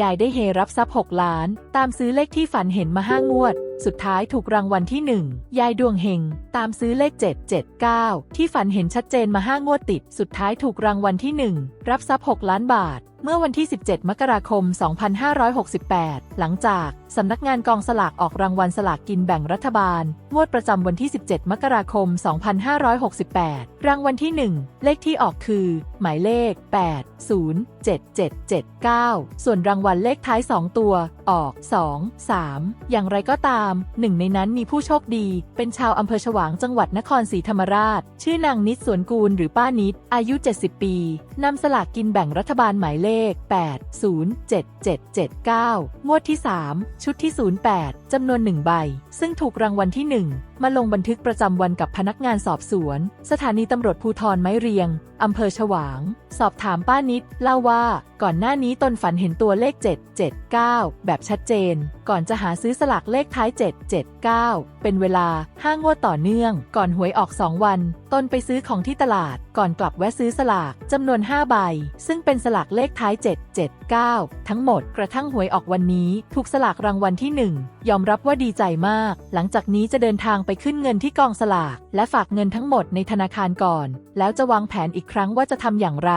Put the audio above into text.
ยายได้เฮรับทรัพย์หกล้าน ตามซื้อเลขที่ฝันเห็นมาห้างวด สุดท้ายถูกรางวัลที่หนึ่งยายดวงเฮง ตามซื้อเลข 779 ที่ฝันเห็นชัดเจนมาห้างวดติด สุดท้ายถูกรางวัลที่หนึ่งรับทรัพย์ 6 ล้านบาท เมื่อวันที่ 17 มกราคม 2568 หลังจากสำนักงานกองสลากออกรางวัลสลากกินแบ่งรัฐบาล งวดประจำวันที่ 17 มกราคม 2568 รางวัลที่ 1 เลขที่ออกคือ หมายเลข 8 0 7 7 7 9 ส่วนรางวัลเลขท้าย 2 ตัว ออก 2 3 อย่างไรก็ตามหนึ่งในนั้นมีผู้โชคดี เป็นชาวอำเภอฉวางจังหวัดนครศรีธรรมราช ชื่อนางนิดสวนกูลหรือป้านิด อายุ 70 ปีนำสลากกินแบ่งรัฐบาลหมายเลข 8 0 7 7 7 9 งวดที่ 3 ชุดที่ 08จำนวน1ใบ ซึ่งถูกรางวัลที่ 1มาลงบันทึกประจำวันกับพนักงานสอบสวน สถานีตำรวจภูทรไม้เรียง อำเภอฉวาง สอบถามป้านิด เล่าว่า ก่อนหน้านี้ตนฝันเห็นตัวเลข 779 แบบชัดเจน ก่อนจะหาซื้อสลากเลขท้าย 779 เป็นเวลา5งวดต่อเนื่อง ก่อนหวยออก 2 วัน ตนไปซื้อของที่ตลาด ก่อนกลับแวะซื้อสลากจำนวน 5 ใบ ซึ่งเป็นสลากเลขท้าย 779 ทั้งหมดกระทั่งหวยออกวันนี้ ถูกสลากรางวัลที่ 1 ยอมรับว่าดีใจมาก หลังจากนี้จะเดินทางไปขึ้นเงินที่กองสลาก และฝากเงินทั้งหมดในธนาคารก่อน แล้วจะวางแผนอีกครั้งว่าจะทำอย่างไร